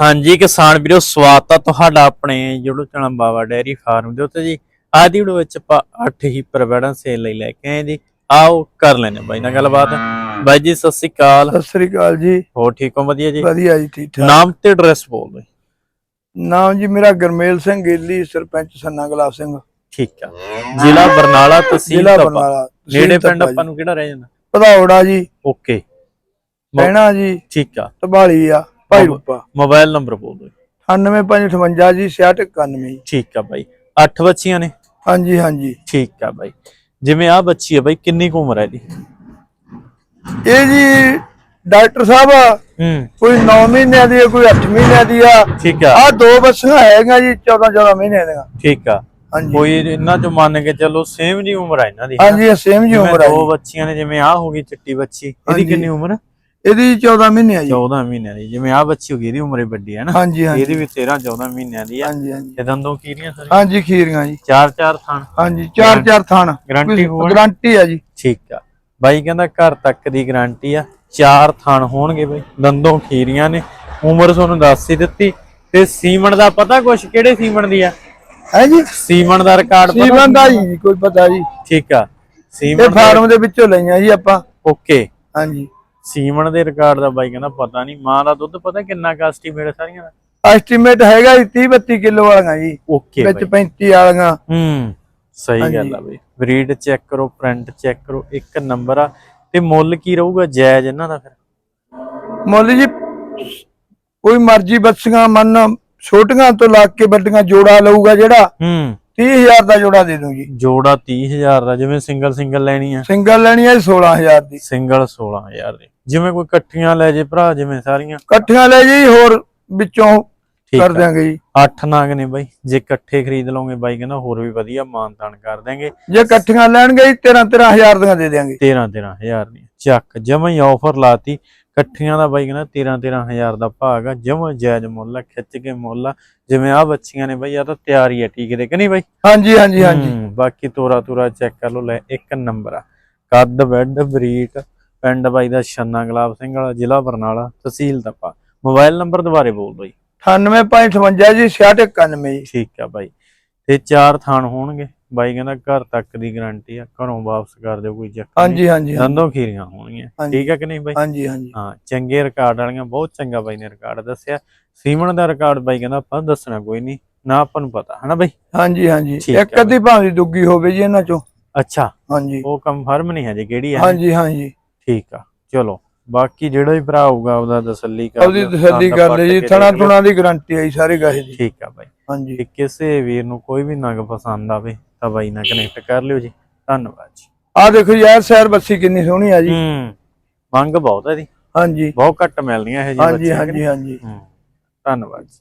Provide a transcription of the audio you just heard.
ਹਾਂਜੀ ਕਿਸਾਨ ਵੀਰੋ ਸਵਾਗਤ ਆ ਤੁਹਾਡਾ ਆਪਣੇ YouTube channel Baba dairy farm ਦੇ ਉੱਤੇ ਜੀ। ਅੱਜ ਦੀ ਵੀਡੀਓ ਵਿੱਚ ਆਪਾਂ 8 ਹੀ ਪ੍ਰਵੈਡਨ ਸੇਲ ਲਈ ਲੈ ਕੇ ਆਏ ਜੀ। ਆਓ ਕਰ ਲੈਣੇ ਬਾਈ ਨਾਲ ਗੱਲਬਾਤ। ਬਾਈ ਜੀ ਸਤਿ ਸ੍ਰੀ ਅਕਾਲ। ਸਤਿ ਸ੍ਰੀ ਅਕਾਲ ਜੀ। ਹੋਰ ਠੀਕ ਹੋ? ਵਧੀਆ ਜੀ। ਵਧੀਆ ਜੀ ਠੀਕ ਠਾਕ। ਨਾਮ ਤੇ ਐਡਰੈਸ ਬੋਲ ਦਿਓ। ਨਾਮ ਜੀ ਮੇਰਾ ਗਰਮੇਲ ਸਿੰਘ ਗੇਲੀ ਸਰਪੰਚ ਸੰਨਾ ਗੁਲਾਬ ਸਿੰਘ। ਠੀਕ ਆ। ਜ਼ਿਲ੍ਹਾ ਬਰਨਾਲਾ ਤਹਿਸੀਲ ਤਪਾ ਨੇੜੇ ਪਿੰਡ ਆਪਾਂ ਨੂੰ ਕਿਹੜਾ ਰਹਿ ਜਾਂਦਾ? ਪਧੌੜਾ ਜੀ। ਓਕੇ। ਪੈਣਾ ਜੀ। ਠੀਕ ਆ। ਤਬਾਲੀ ਆ। ਭਾਈ ਰੂਪਾ। ਮੋਬਾਈਲ ਨੰਬਰ ਬੋਲ ਦਿਓ 98558 ਜੀ 6691 ਜੀ ਠੀਕ ਆ ਬਾਈ। 8 ਬੱਚੀਆਂ ਨੇ? ਹਾਂਜੀ ਹਾਂਜੀ। ਠੀਕ ਆ ਬਾਈ। ਜਿਵੇਂ ਆ ਬੱਚੀ ਆ ਬਾਈ ਕਿੰਨੀ ਕੁ ਉਮਰ ਹੈ ਇਹਦੀ? ਇਹ ਜੀ ਡਾਕਟਰ ਸਾਹਿਬ ਹੂੰ। ਕੋਈ 9 ਮਹੀਨਿਆਂ ਦੀ ਆ, ਕੋਈ 8 ਮਹੀਨਿਆਂ ਦੀ ਆ। ਠੀਕ ਆ। ਆ ਦੋ ਬੱਸਾਂ ਹੈਗੀਆਂ ਜੀ 14 14 ਮਹੀਨਿਆਂ ਦੀਆਂ। ਠੀਕ ਆ। ਹਾਂਜੀ। ਕੋਈ ਇਹਨਾਂ ਚੋਂ ਮੰਨ ਕੇ ਚੱਲੋ ਸੇਮ ਜੀ ਉਮਰ ਆ ਇਹਨਾਂ ਦੀ ਹਾਂਜੀ ਸੇਮ ਜੀ ਉਮਰ ਆ ਦੋ ਬੱਚੀਆਂ ਨੇ ਜਿਵੇਂ ਆ ਹੋ ਗਈ ਚਿੱਟੀ ਬੱਚੀ ਇਹਦੀ। ਕਿੰਨੀ ਉਮਰ? ਇਹਦੀ 14 ਮਹੀਨੇ ਆ ਜੀ 14 ਮਹੀਨਿਆਂ ਦੀ ਜਿਵੇਂ ਆ ਬੱਚੀ ਹੋ ਗਈ ਇਹਦੀ ਉਮਰ ਹੀ ਵੱਡੀ ਹੈ ਨਾ। ਹਾਂਜੀ ਹਾਂਜੀ। ਇਹਦੀ ਵੀ 13 14 ਮਹੀਨਿਆਂ ਦੀ ਆ। ਹਾਂਜੀ ਹਾਂਜੀ। ਤੇ ਦੰਦੋਂ ਕੀਰੀਆਂ ਸਰ ਹਾਂਜੀ ਖੀਰੀਆਂ ਜੀ। ਚਾਰ ਚਾਰ ਥਾਣ। ਹਾਂਜੀ ਚਾਰ ਚਾਰ ਥਾਣ। ਗਾਰੰਟੀ ਗਾਰੰਟੀ ਆ ਜੀ। ਠੀਕ ਆ। ਬਾਈ ਕਹਿੰਦਾ ਘਰ ਤੱਕ ਦੀ ਗਾਰੰਟੀ ਆ। ਚਾਰ ਥਾਣ ਹੋਣਗੇ ਬਾਈ। ਦੰਦੋਂ ਖੀਰੀਆਂ ਨੇ। ਉਮਰ ਤੁਹਾਨੂੰ ਦੱਸ ਹੀ ਦਿੱਤੀ। ਤੇ ਸੀਮਨ ਦਾ ਪਤਾ ਕੁਛ ਕਿਹੜੇ ਸੀਮਨ ਦੀ ਆ? ਹੈ ਜੀ? ਸੀਮਨ ਦਾ ਰਿਕਾਰਡ ਪਤਾ ਸੀਮਨ ਦਾ ਜੀ ਕੋਈ ਪਤਾ ਜੀ। ਠੀਕ ਆ। ਇਹ ਸੀਮਨ ਫਾਰਮ ਦੇ ਵਿੱਚੋਂ ਲਈਆਂ ਜੀ ਆਪਾਂ। ਓਕੇ। ਹਾਂਜੀ। ਸੀਮਨ ਦੇ ਰਿਕਾਰਡ ਦਾ ਬਾਈ ਕਹਿੰਦਾ ਪਤਾ ਨਹੀਂ ਮਾਂ ਦਾ ਦੁੱਧ ਪਤਾ ਕਿੰਨਾ ਕਾਸਟੀ ਮੇਰੇ ਸਾਰੀਆਂ ਦਾ? ਐਸਟੀਮੇਟ ਹੈਗਾ ਜੀ 30 32 ਕਿਲੋ ਵਾਲੀਆਂ ਜੀ ਓਕੇ ਵਿੱਚ ਬਾਈ। 35 ਵਾਲੀਆਂ। ਹੂੰ ਸਹੀ। ਗੱਲ ਆ ਬਈ। ਬਰੀਡ ਚੈੱਕ ਕਰੋ ਪ੍ਰਿੰਟ ਚੈੱਕ ਕਰੋ ਇੱਕ ਨੰਬਰ ਆ। ਤੇ ਮੁੱਲ ਕੀ ਰਹੂਗਾ ਜਾਇਜ਼ ਇਹਨਾਂ ਦਾ ਫਿਰ? ਮੁੱਲ ਜੀ ਕੋਈ ਮਰਜ਼ੀ ਬੱਸੀਆਂ ਮੰਨ ਛੋਟੀਆਂ ਤੋਂ ਲੱਗ ਕੇ ਵੱਡੀਆਂ ਜੋੜਾ ਲਊਗਾ ਜਿਹੜਾ ਹੂੰ। 30000 ਦਾ ਜੋੜਾ ਦੇ ਦੂੰ ਜੀ। ਜੋੜਾ 30000 ਦਾ ਜਿਵੇਂ ਸਿੰਗਲ ਸਿੰਗਲ ਲੈਣੀ ਆ। ਸਿੰਗਲ ਲੈਣੀ ਹੈ 16000 ਦੀ। ਸਿੰਗਲ 16000 ਦੀ। ਜਿਵੇਂ ਕੋਈ ਇਕੱਠੀਆਂ ਲੈ ਜੇ ਭਰਾ ਜਿਵੇਂ ਸਾਰੀਆਂ। ਇਕੱਠੀਆਂ ਲੈ ਜੀ ਹੋਰ ਵਿੱਚੋਂ ਠੀਕ ਕਰ ਦਿਆਂਗੇ ਜੀ। ਅੱਠ ਨਾਗ ਨੇ ਬਾਈ? ਜੇ ਇਕੱਠੇ ਖਰੀਦ ਲਓਗੇ ਬਾਈ ਕਹਿੰਦਾ ਹੋਰ ਵੀ ਵਧੀਆ ਮਾਨਤਾਨ ਕਰ ਦੇਂਗੇ ਜੇ ਇਕੱਠੀਆਂ ਲੈਣਗੇ ਜੀ 13 13000 ਦੀਆਂ ਦੇ ਦਿਆਂਗੇ। 13 13000 ਦੀ ਚੱਕ ਜਮਾਂ ਹੀ ਆਫਰ ਲਾਤੀ। ਇਕੱਠੀਆਂ ਦਾ ਬਾਈ ਕਹਿੰਦਾ 13 13000 ਦਾ ਭਾਗ ਆ। ਜਮਾਂ ਜਾਇਜ਼ ਮੁੱਲ ਆ ਖਿੱਚ ਕੇ ਮੁੱਲ ਆ। ਜਿਵੇਂ ਆ ਬੱਚੀਆਂ ਨੇ ਬਾਈ ਆ ਤਾਂ ਤਿਆਰੀ ਆ ਟੀਕੇ ਦੇ ਕਿ ਨਹੀਂ ਬਾਈ? ਹਾਂਜੀ ਹਾਂਜੀ ਹਾਂਜੀ। ਬਾਕੀ ਤੋਰਾ ਤੋਰਾ ਚੈੱਕ ਕਰ ਲਓ ਲੈ ਇੱਕ ਨੰਬਰ ਆ। ਕੱਦ ਬੈੱਡ ਬਰੀਕ ਪਿੰਡ ਬਾਈ ਦਾ ਛੰਨਾ ਗੁਲਾਬ ਸਿੰਘ ਵਾਲਾ ਜ਼ਿਲ੍ਹਾ ਬਰਨਾਲਾ ਤਹਿਸੀਲ ਤਪਾ ਮੋਬਾਈਲ ਨੰਬਰ ਦੁਬਾਰੇ ਬੋਲ ਜੀ 9858 ਜੀ 6691 ਜੀ ਠੀਕ ਆ ਬਾਈ। ਤੇ ਚਾਰ ਥਾਣ ਹੋਣਗੇ। ਬਾਈ ਕਹਿੰਦਾ ਘਰ ਤੱਕ ਦੀ ਗਾਰੰਟੀ ਆ ਘਰੋਂ ਵਾਪਸ ਕਰ ਦਿਓ ਕੋਈ ਚੱਕਰ ਹਾਂਜੀ ਹਾਂਜੀ ਹਾਂਜੀ, ਦੰਦੋਂ ਖੀਰੀਆਂ ਹੋਣਗੀਆਂ। ਹਾਂਜੀ। ਠੀਕ ਆ ਕਿ ਨਹੀਂ ਬਾਈ? ਹਾਂਜੀ ਹਾਂਜੀ। ਹਾਂ ਚੰਗੇ ਰਿਕਾਰਡ ਵਾਲੀਆਂ ਬਹੁਤ ਚੰਗਾ ਬਾਈ ਨੇ ਰਿਕਾਰਡ ਦੱਸਿਆ। ਸੀਮਨ ਦਾ ਰਿਕਾਰਡ ਬਾਈ ਕਹਿੰਦਾ ਆਪਾਂ ਦੱਸਣਾ ਕੋਈ ਨਹੀਂ ਨਾ ਆਪਾਂ ਨੂੰ ਪਤਾ ਹਨਾ ਬਾਈ? ਹਾਂਜੀ ਹਾਂਜੀ। ਇੱਕ ਅੱਧੀ ਭਾਵੇਂ ਦੁੱਗੀ ਹੋਵੇ ਜੀ ਇਹਨਾਂ ਚੋਂ। ਅੱਛਾ। ਹਾਂਜੀ। ਉਹ ਕੰਫਰਮ ਨਹੀਂ ਹੈ ਜੀ ਕਿਹੜੀ ਹੈ ਹਾਂਜੀ ਹਾਂਜੀ। ਠੀਕ ਆ ਚਲੋ ਬਾਕੀ ਜਿਹੜਾ ਵੀ ਭਰਾ ਹੋਊਗਾ ਉਹਦਾ ਤਸੱਲੀ ਕਰ ਉਹਦੀ ਤਸੱਲੀ ਕਰ ਲਈ ਜੀ ਥਣਾ। ਥੁਣਾ ਦੀ ਗਾਰੰਟੀ ਆਈ ਸਾਰੇ ਗਾਹੇ ਦੀ ਠੀਕ ਆ ਬਾਈ। ਹਾਂਜੀ। ਤੇ ਕਿਸੇ ਵੀਰ ਨੂੰ ਕੋਈ ਵੀ ਨਗ ਪਸੰਦ ਆਵੇ ਤਾਂ ਬਾਈ ਨਾਲ ਕਨੈਕਟ ਕਰ ਲਿਓ ਜੀ। ਧੰਨਵਾਦ ਜੀ। ਆ ਦੇਖੋ ਯਾਰ ਸੈਰ ਬੱਸੀ ਕਿੰਨੀ ਸੋਹਣੀ ਆ ਜੀ। ਹੂੰ ਮੰਗ ਬਹੁਤ ਹੈ ਜੀ। ਹਾਂਜੀ। ਬਹੁਤ ਘੱਟ ਮਿਲਦੀਆਂ ਇਹ ਜੀ ਹਾਂਜੀ ਹਾਂਜੀ ਹਾਂਜੀ। ਹੂੰ ਧੰਨਵਾਦ ਜੀ।